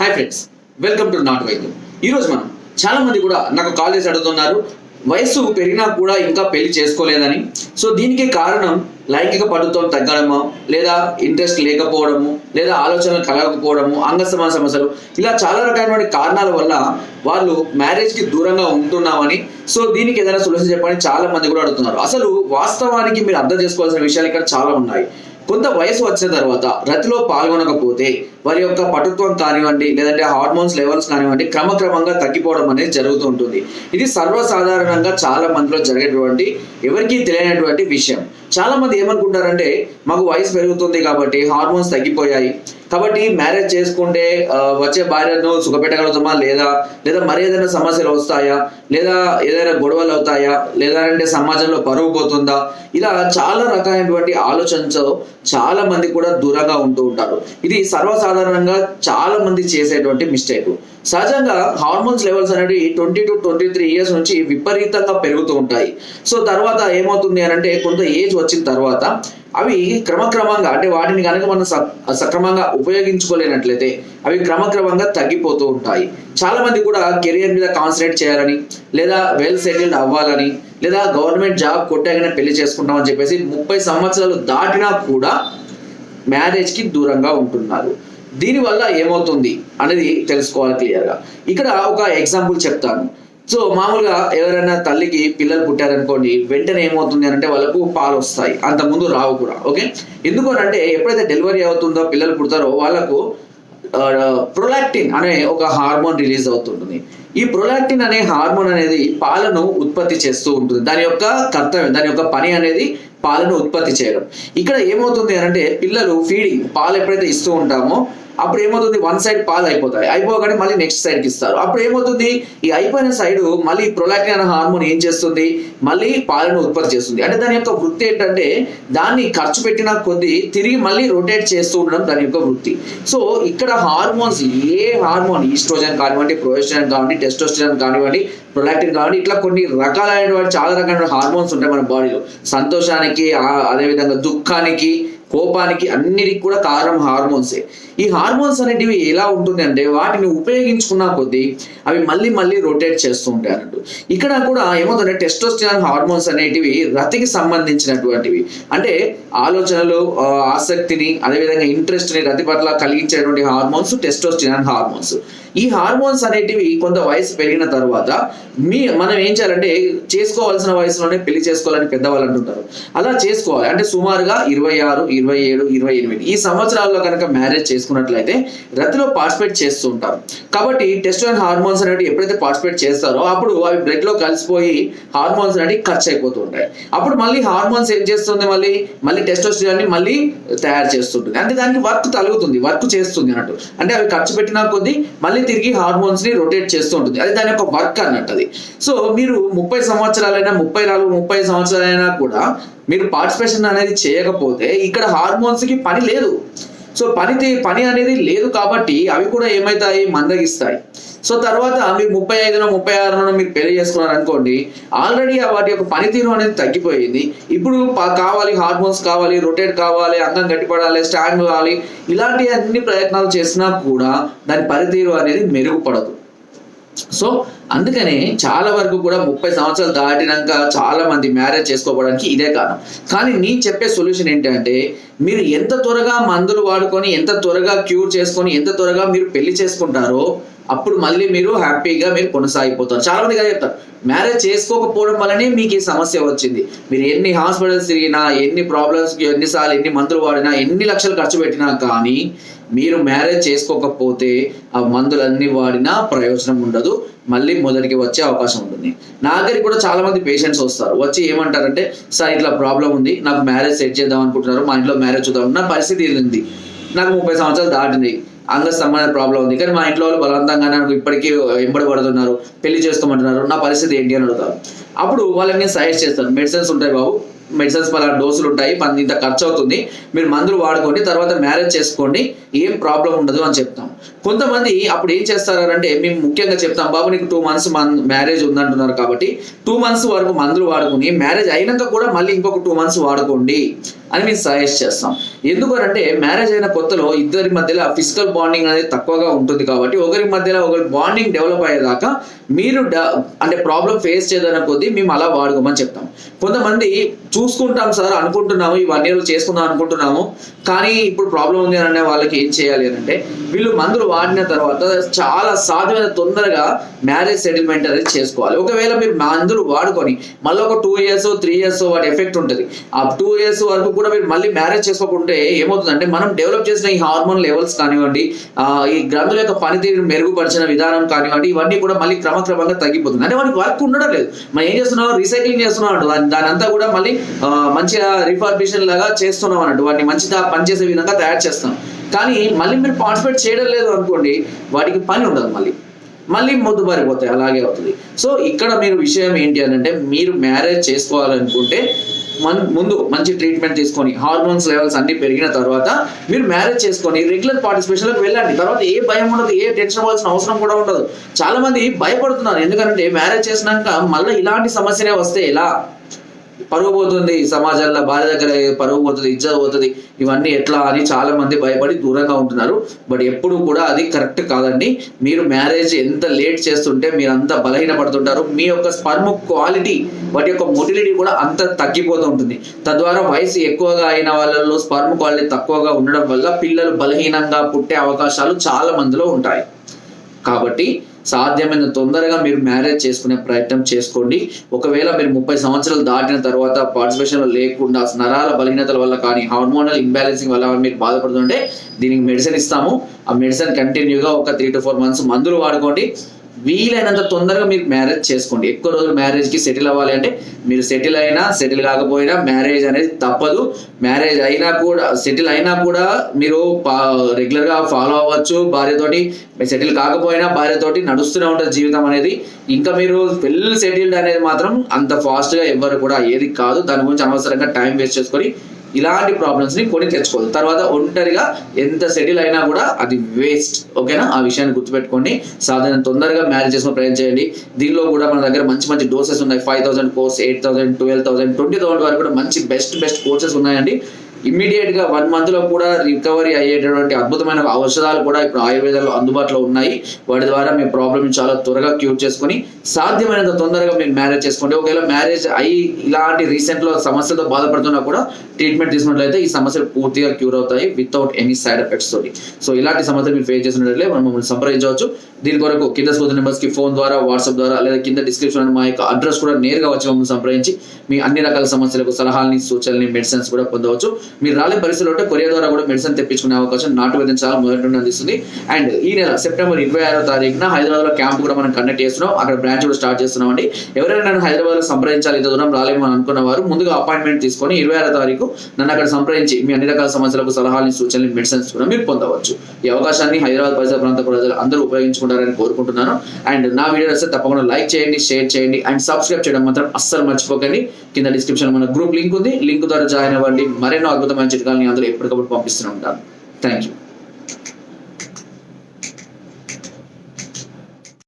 Hi friends welcome to నాట్ వైద్యం ఈరోజు మనం చాలా మంది కూడా నాకు కాల్ చేసి అడుగుతున్నారు వయస్సు పెరిగినా కూడా ఇంకా పెళ్ళి చేసుకోలేదని. సో దీనికి కారణం లైంగిక పటుత్వం తగ్గడము లేదా ఇంట్రెస్ట్ లేకపోవడము లేదా ఆలోచనలు కలగకపోవడము అంగస్తమ సమస్యలు ఇలా చాలా రకమైనటువంటి కారణాల వల్ల వాళ్ళు మ్యారేజ్కి దూరంగా ఉంటున్నామని. సో దీనికి ఏదైనా సొల్యూషన్ చెప్పని చాలా మంది కూడా అడుగుతున్నారు. అసలు వాస్తవానికి మీరు అర్థం చేసుకోవాల్సిన విషయాలు ఇక్కడ చాలా ఉన్నాయి. కొంత వయసు వచ్చిన తర్వాత రతిలో పాల్గొనకపోతే వారి యొక్క పటుత్వం కానివ్వండి లేదంటే హార్మోన్స్ లెవెల్స్ కానివ్వండి క్రమక్రమంగా తగ్గిపోవడం అనేది జరుగుతూ ఉంటుంది. ఇది సర్వసాధారణంగా చాలా మందిలో జరిగేటువంటి ఎవరికీ తెలియనటువంటి విషయం. చాలా మంది ఏమనుకుంటారంటే మాకు వయసు పెరుగుతుంది కాబట్టి హార్మోన్స్ తగ్గిపోయాయి. కాబట్టి మ్యారేజ్ చేసుకుంటే వచ్చే భార్యను సుఖపెట్టగలుగుతామా లేదా? లేదా మరి ఏదైనా సమస్యలు వస్తాయా? లేదా ఏదైనా గొడవలు అవుతాయా? లేదా అంటే సమాజంలో పరువు పోతుందా? ఇలా చాలా రకాలైనటువంటి ఆలోచనతో చాలా మంది కూడా దూరంగా ఉంటూ ఉంటారు. ఇది సర్వసాధారణంగా చాలా మంది చేసేటువంటి మిస్టేక్. సహజంగా హార్మోన్స్ లెవెల్స్ అనేవి twenty two twenty three years నుంచి విపరీతంగా పెరుగుతూ ఉంటాయి. సో తర్వాత ఏమవుతుంది అని అంటే కొంత ఏజ్ వచ్చిన తర్వాత అవి క్రమక్రమంగా అంటే వాటిని కనుక మనం స- సక్రమంగా ఉపయోగించుకోలేనట్లయితే అవి క్రమక్రమంగా తగ్గిపోతూ ఉంటాయి. చాలా మంది కూడా కెరియర్ మీద కాన్సన్ట్రేట్ చేయాలని లేదా వెల్ సెటిల్డ్ అవ్వాలని లేదా గవర్నమెంట్ జాబ్ కొట్టాకనే పెళ్ళి చేసుకుంటామని చెప్పేసి ముప్పై సంవత్సరాలు దాటినా కూడా మ్యారేజ్కి దూరంగా ఉంటున్నారు. దీనివల్ల ఏమవుతుంది అనేది తెలుసుకోవాలి క్లియర్గా. ఇక్కడ ఒక ఎగ్జాంపుల్ చెప్తాను. సో మామూలుగా ఎవరైనా తల్లికి పిల్లలు పుట్టారనుకోండి వెంటనే ఏమవుతుంది అంటే వాళ్ళకు పాలు వస్తాయి. అంత ముందు రావు కూడా ఓకే? ఎందుకు అని అంటే ఎప్పుడైతే డెలివరీ అవుతుందో పిల్లలు పుడతారో వాళ్ళకు ప్రొలాక్టిన్ అనే ఒక హార్మోన్ రిలీజ్ అవుతుంటుంది. ఈ ప్రొలాక్టిన్ అనే హార్మోన్ అనేది పాలను ఉత్పత్తి చేస్తూ ఉంటుంది. దాని యొక్క కర్తవ్యం దాని యొక్క పని అనేది పాలను ఉత్పత్తి చేయడం. ఇక్కడ ఏమవుతుంది అంటే పిల్లలు ఫీడింగ్ పాలు ఎప్పుడైతే ఇస్తూ ఉంటామో అప్పుడు ఏమవుతుంది? వన్ సైడ్ పాలు అయిపోతాయి. అయిపోగానే మళ్ళీ నెక్స్ట్ సైడ్కి ఇస్తారు. అప్పుడు ఏమవుతుంది? ఈ అయిపోయిన సైడ్ మళ్ళీ ప్రొలాక్టిన్ అనే హార్మోన్ ఏం చేస్తుంది? మళ్ళీ పాలను ఉత్పత్తి చేస్తుంది. అంటే దాని యొక్క వృత్తి ఏంటంటే దాన్ని ఖర్చు పెట్టిన కొద్దీ తిరిగి మళ్ళీ రొటేట్ చేస్తూ ఉండడం దాని యొక్క వృత్తి. సో ఇక్కడ హార్మోన్స్ ఏ హార్మోన్ ఈస్ట్రోజన్ కానివ్వండి ప్రొజెస్ట్రాన్ కానివ్వండి టెస్టోస్టిరాన్ కానివ్వండి ప్రొలాక్టిన్ కానివ్వండి ఇట్లా కొన్ని రకాలైనటువంటి చాలా రకాల హార్మోన్స్ ఉంటాయి మన బాడీలో సంతోషానికి అదేవిధంగా దుఃఖానికి కోపానికి అన్నిటికి కూడా కారణం హార్మోన్సే ఈ హార్మోన్స్ అనేటివి ఎలా ఉంటుంది అంటే వాటిని ఉపయోగించుకున్న కొద్దీ అవి మళ్ళీ మళ్ళీ రొటేట్ చేస్తూ ఉంటాయి అన్నట్టు. ఇక్కడ కూడా ఏమవుతుందంటే టెస్టోస్టిరాన్ హార్మోన్స్ అనేటివి రతికి సంబంధించినటువంటివి. అంటే ఆలోచనలు ఆసక్తిని అదేవిధంగా ఇంట్రెస్ట్ని రతి పట్ల కలిగించేటువంటి హార్మోన్స్ టెస్టోస్టిరాన్ హార్మోన్స్ ఈ హార్మోన్స్ అనేటివి కొంత వయసు పెరిగిన తర్వాత మీ మనం ఏం చేయాలంటే చేసుకోవాల్సిన వయసులోనే పెళ్ళి చేసుకోవాలని పెద్దవాళ్ళు అంటుంటారు. అలా చేసుకోవాలి. అంటే సుమారుగా ఇరవై ఆరు ఇరవై ఏడు ఇరవై ఎనిమిది. ఈ సంవత్సరాల్లో కనుక మ్యారేజ్ చేసుకున్నట్లయితే రతిలో పార్టిసిపేట్ చేస్తూ ఉంటారు. కాబట్టి టెస్టోన్ హార్మోన్స్ అనేవి ఎప్పుడైతే పార్టిసిపేట్ చేస్తారో అప్పుడు అవి బ్లడ్లో కలిసిపోయి హార్మోన్స్ అనేవి ఖర్చు అయిపోతూ ఉంటాయి. అప్పుడు మళ్ళీ హార్మోన్స్ ఏం చేస్తుంది మళ్ళీ? మళ్ళీ టెస్టోస్టిరాన్ని మళ్ళీ తయారు చేస్తుంటుంది. అంటే దానికి వర్క్ తలుగుతుంది వర్క్ చేస్తుంది అన్నట్టు. అంటే అవి ఖర్చు పెట్టిన కొద్దీ మళ్ళీ తిరిగి హార్మోన్స్ని రొటేట్ చేస్తూ ఉంటుంది. అది దాని యొక్క వర్క్ అన్నట్టు అది. సో మీరు ముప్పై సంవత్సరాలైనా ముప్పై నాలుగు ముప్పై సంవత్సరాలైనా కూడా మీరు పార్టిసిపేషన్ అనేది చేయకపోతే ఇక్కడ హార్మోన్స్కి పని లేదు. సో పని తీ- పని అనేది లేదు కాబట్టి అవి కూడా ఏమవుతాయి మందగిస్తాయి. సో తర్వాత మీరు ముప్పై ఐదునో ముప్పై ఆరునో మీరు పెళ్ళి చేసుకున్నారు అనుకోండి ఆల్రెడీ వాటి యొక్క పనితీరు అనేది తగ్గిపోయింది. ఇప్పుడు ప- కావాలి హార్మోన్స్ కావాలి రొటేట్ కావాలి అంగం గట్టిపడాలి స్టాండ్ కావాలి ఇలాంటి అన్ని ప్రయత్నాలు చేసినా కూడా దాని పనితీరు అనేది మెరుగుపడదు. సో అందుకనే చాలా వరకు కూడా ముప్పై సంవత్సరాలు దాటినాక చాలా మంది మ్యారేజ్ చేసుకోవడానికి ఇదే కారణం. కానీ నేను చెప్పే సొల్యూషన్ ఏంటంటే మీరు ఎంత త్వరగా మందులు వాడుకొని ఎంత త్వరగా క్యూర్ చేసుకొని ఎంత త్వరగా మీరు పెళ్ళి చేసుకుంటారో అప్పుడు మళ్ళీ మీరు హ్యాపీగా మీరు కొనసాగిపోతారు. చాలా మంది కదా చెప్తారు మ్యారేజ్ చేసుకోకపోవడం వల్లనే మీకు ఈ సమస్య వచ్చింది. మీరు ఎన్ని హాస్పిటల్స్ తిరిగినా ఎన్ని ప్రాబ్లమ్స్ ఎన్నిసార్లు ఎన్ని మందులు వాడినా ఎన్ని లక్షలు ఖర్చు పెట్టినా కానీ మీరు మ్యారేజ్ చేసుకోకపోతే ఆ మందులన్నీ వాడినా ప్రయోజనం ఉండదు. మళ్ళీ మొదటికి వచ్చే అవకాశం ఉంటుంది. నా దగ్గరికి కూడా చాలా మంది పేషెంట్స్ వస్తారు. వచ్చి ఏమంటారంటే సార్ ఇట్లా ప్రాబ్లం ఉంది. నాకు మ్యారేజ్ సెట్ చేద్దాం అనుకుంటున్నారు. మా ఇంట్లో మ్యారేజ్ చూద్దాం. నా పరిస్థితి ఏంది ఉంది నాకు ముప్పై సంవత్సరాలు దాటింది. అంగస్తంభన ప్రాబ్లం ఉంది. కానీ మా ఇంట్లో వాళ్ళు బలవంతంగా నాకు ఇప్పటికీ ఎంబడి పడుతున్నారు పెళ్ళి చేసుకోమంటున్నారు. నా పరిస్థితి ఏంటి అని అడుగుతారు. అప్పుడు వాళ్ళని నేను సజెస్ట్ చేస్తాను. మెడిసిన్స్ ఉంటాయి బాబు. మెడిసిన్స్ పలా డోసులు ఉంటాయి మన ఇంత ఖర్చు అవుతుంది మీరు మందులు వాడుకోండి తర్వాత మ్యారేజ్ చేసుకోండి ఏం ప్రాబ్లం ఉండదు అని చెప్తాం. కొంతమంది అప్పుడు ఏం చేస్తారంటే మేము ముఖ్యంగా చెప్తాం బాబు నీకు టూ మంత్స్ మ్యారేజ్ ఉందంటున్నారు కాబట్టి టూ మంత్స్ వరకు మందులు వాడుకుని మ్యారేజ్ అయినాక కూడా మళ్ళీ ఇంకొక టూ మంత్స్ వాడుకోండి అని మేము సజెస్ట్ చేస్తాం. ఎందుకనంటే మ్యారేజ్ అయిన కొత్తలో ఇద్దరి మధ్యలో ఫిజికల్ బాండింగ్ అనేది తక్కువగా ఉంటుంది కాబట్టి ఒకరి మధ్యలో ఒకరి బాండింగ్ డెవలప్ అయ్యేదాకా మీరు డ- అంటే ప్రాబ్లం ఫేస్ చేయదన్న కొద్దీ మేము అలా వాడుకోమని చెప్తాం. కొంతమంది చూసుకుంటాం సార్ అనుకుంటున్నాము ఈ వన్ ఇయర్ చేసుకుందాం అనుకుంటున్నాము. కానీ ఇప్పుడు ప్రాబ్లం ఉంది అని అనే వాళ్ళకి ఏం చేయాలి అని అంటే వీళ్ళు మందులు వాడిన తర్వాత చాలా సాధ్యమైన తొందరగా మ్యారేజ్ సెటిల్మెంట్ అనేది చేసుకోవాలి. ఒకవేళ మీరు మందులు వాడుకొని మళ్ళీ ఒక టూ ఇయర్స్ త్రీ ఇయర్స్ వాటి ఎఫెక్ట్ ఉంటుంది. ఆ టూ ఇయర్స్ వరకు కూడా మీరు మళ్ళీ మ్యారేజ్ చేసుకోకుంటే ఏమవుతుందంటే మనం డెవలప్ చేసిన ఈ హార్మోన్ లెవెల్స్ కానివ్వండి ఈ గ్రంథుల యొక్క పనితీరు మెరుగుపరిచిన విధానం కానివ్వండి ఇవన్నీ కూడా మళ్ళీ క్రమక్రమంగా తగ్గిపోతుంది. అంటే మనకి వర్క్ ఉండడం లేదు. మనం ఏం చేస్తున్నాం? రీసైక్లింగ్ చేస్తున్నాం దాని అంతా కూడా మళ్ళీ మంచిగా రిఫర్బిషన్ లాగా చేస్తున్నాం అన్నట్టు. వాటిని మంచిగా పనిచేసే విధంగా తయారు చేస్తాం కానీ మళ్ళీ మీరు పార్టిసిపేట్ చేయడం లేదు అనుకోండి వాటికి పని ఉండదు మళ్ళీ. మళ్ళీ మొద్దు పారిపోతాయి అలాగే అవుతుంది. సో ఇక్కడ మీరు విషయం ఏంటి అని అంటే మీరు మ్యారేజ్ చేసుకోవాలనుకుంటే మన్ ముందు మంచి ట్రీట్మెంట్ తీసుకొని హార్మోన్స్ లెవెల్స్ అన్ని పెరిగిన తర్వాత మీరు మ్యారేజ్ చేసుకొని రెగ్యులర్ పార్టిసిపేషన్లోకి వెళ్ళండి. తర్వాత ఏ భయం ఉండదు ఏ టెన్షన్ అవ్వాల్సిన అవసరం కూడా ఉండదు. చాలా మంది భయపడుతున్నారు. ఎందుకంటే మ్యారేజ్ చేసినాక మళ్ళీ ఇలాంటి సమస్యనే వస్తే ఎలా? పరువు పోతుంది సమాజంలో భార్య దగ్గర పరువు పోతుంది ఇజ్జత్ పోతుంది. ఇవన్నీ ఎట్లా అని చాలా మంది భయపడి దూరంగా ఉంటున్నారు. బట్ ఎప్పుడు కూడా అది కరెక్ట్ కాదండి. మీరు మ్యారేజ్ ఎంత లేట్ చేస్తుంటే మీరు అంత బలహీన పడుతుంటారు మీ యొక్క స్పర్మ్ క్వాలిటీ వాటి యొక్క మొటిలిటీ కూడా అంత తగ్గిపోతూ ఉంటుంది. తద్వారా వయసు ఎక్కువగా అయిన వాళ్ళలో స్పర్మ్ క్వాలిటీ తక్కువగా ఉండడం వల్ల పిల్లలు బలహీనంగా పుట్టే అవకాశాలు చాలా మందిలో ఉంటాయి. కాబట్టి సాధ్యమైన తొందరగా మీరు మ్యారేజ్ చేసుకునే ప్రయత్నం చేసుకోండి. ఒకవేళ మీరు ముప్పై సంవత్సరాలు దాటిన తర్వాత పార్టిసిపేషన్ లేకుండా నరాల బలహీనతల వల్ల కానీ హార్మోనల్ ఇంబ్యాలెన్సింగ్ వల్ల మీరు బాధపడుతుంటే దీనికి మెడిసిన్ ఇస్తాము. ఆ మెడిసిన్ కంటిన్యూగా ఒక త్రీ టు ఫోర్ మంత్స్ మందులు వాడుకోండి. వీలైనంత తొందరగా మీరు మ్యారేజ్ చేసుకోండి. ఎక్కువ రోజులు మ్యారేజ్కి సెటిల్ అవ్వాలి అంటే మీరు సెటిల్ అయినా సెటిల్ కాకపోయినా మ్యారేజ్ అనేది తప్పదు. మ్యారేజ్ అయినా కూడా సెటిల్ అయినా కూడా మీరు రెగ్యులర్గా ఫాలో అవ్వచ్చు భార్యతోటి. సెటిల్ కాకపోయినా భార్యతోటి నడుస్తూనే ఉంటుంది జీవితం అనేది. ఇంకా మీరు వెల్ సెటిల్డ్ అనేది మాత్రం అంత ఫాస్ట్గా ఎవ్వరు కూడా ఏది కాదు. దాని గురించి అనవసరంగా టైం వేస్ట్ చేసుకొని ఇలాంటి ప్రాబ్లమ్స్ని కొని తెచ్చుకోవద్దు తర్వాత ఒంటరిగా ఎంత సెటిల్ అయినా కూడా అది వేస్ట్ ఓకేనా ఆ విషయాన్ని గుర్తుపెట్టుకోండి. సాధారణ తొందరగా మ్యారేజ్ చేసుకుని ప్రయత్నం చేయండి. దీనిలో కూడా మన దగ్గర మంచి మంచి డోసెస్ ఉన్నాయి. Five thousand course eight thousand twelve thousand twenty thousand వరకు కూడా మంచి బెస్ట్ బెస్ట్ కోర్సెస్ ఉన్నాయండి. ఇమ్మీడియట్గా వన్ మంత్లో కూడా రికవరీ అయ్యేటటువంటి అద్భుతమైన ఔషధాలు కూడా ఇప్పుడు ఆయుర్వేదంలో అందుబాటులో ఉన్నాయి. వాటి ద్వారా మీ ప్రాబ్లమ్ చాలా త్వరగా క్యూర్ చేసుకొని సాధ్యమైనంత తొందరగా మీరు మ్యారేజ్ చేసుకోండి. ఒకవేళ మ్యారేజ్ అయ్యి ఇలాంటి రీసెంట్లో సమస్యలతో బాధపడుతున్నా కూడా ట్రీట్మెంట్ తీసుకున్నట్లయితే ఈ సమస్యలు పూర్తిగా క్యూర్ అవుతాయి వితౌట్ ఎనీ సైడ్ ఎఫెక్ట్స్ తోటి. సో ఇలాంటి సమస్యలు మీరు ఫేస్ చేసినట్లయితే మనం మమ్మల్ని సంప్రదించవచ్చు. దీని కొరకు కింద సూచన నెంబర్స్కి ఫోన్ ద్వారా వాట్సాప్ ద్వారా లేదా కింద డిస్క్రిప్షన్ మా యొక్క అడ్రస్ కూడా నేరుగా వచ్చి మమ్మల్ని సంప్రదించి మీ అన్ని రకాల సమస్యలకు సలహాలని సూచనలని మెడిసిన్స్ కూడా పొందవచ్చు. మీరు రాలే పరిస్థితులు ఉంటే కొరియర్ ద్వారా కూడా మెడిసిన్ తెప్పించుకునే అవకాశం నాటు వైద్యం చాలా మొదటి నుండి అందిస్తుంది. అండ్ ఈ నెల సెప్టెంబర్ ఇరవై ఆరో తారీఖున హైదరాబాద్లో క్యాంప్ కూడా మనం కండక్ట్ చేస్తున్నాం. అక్కడ బ్రాంచ్ కూడా స్టార్ట్ చేస్తున్నాం అండి ఎవరైనా నన్ను హైదరాబాద్లో సంప్రదించాలి ఇంత దూరం రాలేమో అనుకున్న వారు ముందుగా అపాయింట్మెంట్ తీసుకొని ఇరవై ఆరో తారీఖు నన్ను అక్కడ సంప్రదించి మీ అన్ని రకాల సమస్యలకు సలహాలు సూచనలు మెడిసిన్స్ కూడా మీరు పొందవచ్చు. ఈ అవకాశాన్ని హైదరాబాద్ పరిసర ప్రాంత ప్రజలు అందరూ ఉపయోగించుకుంటారని కోరుకుంటున్నాను. అండ్ నా వీడియో వస్తే తప్పకుండా లైక్ చేయండి షేర్ చేయండి అండ్ సబ్స్క్రైబ్ చేయడం మాత్రం అస్సలు మర్చిపోకండి. కింద డిస్క్రిప్షన్ మన గ్రూప్ లింక్ ఉంది. లింక్ ద్వారా జాయిన్ అవ్వండి. మరెన్నో అద్భుతమైన చిట్కాలని అందరూ ఎప్పటికప్పుడు పంపిస్తూనే ఉంటాను థ్యాంక్ యూ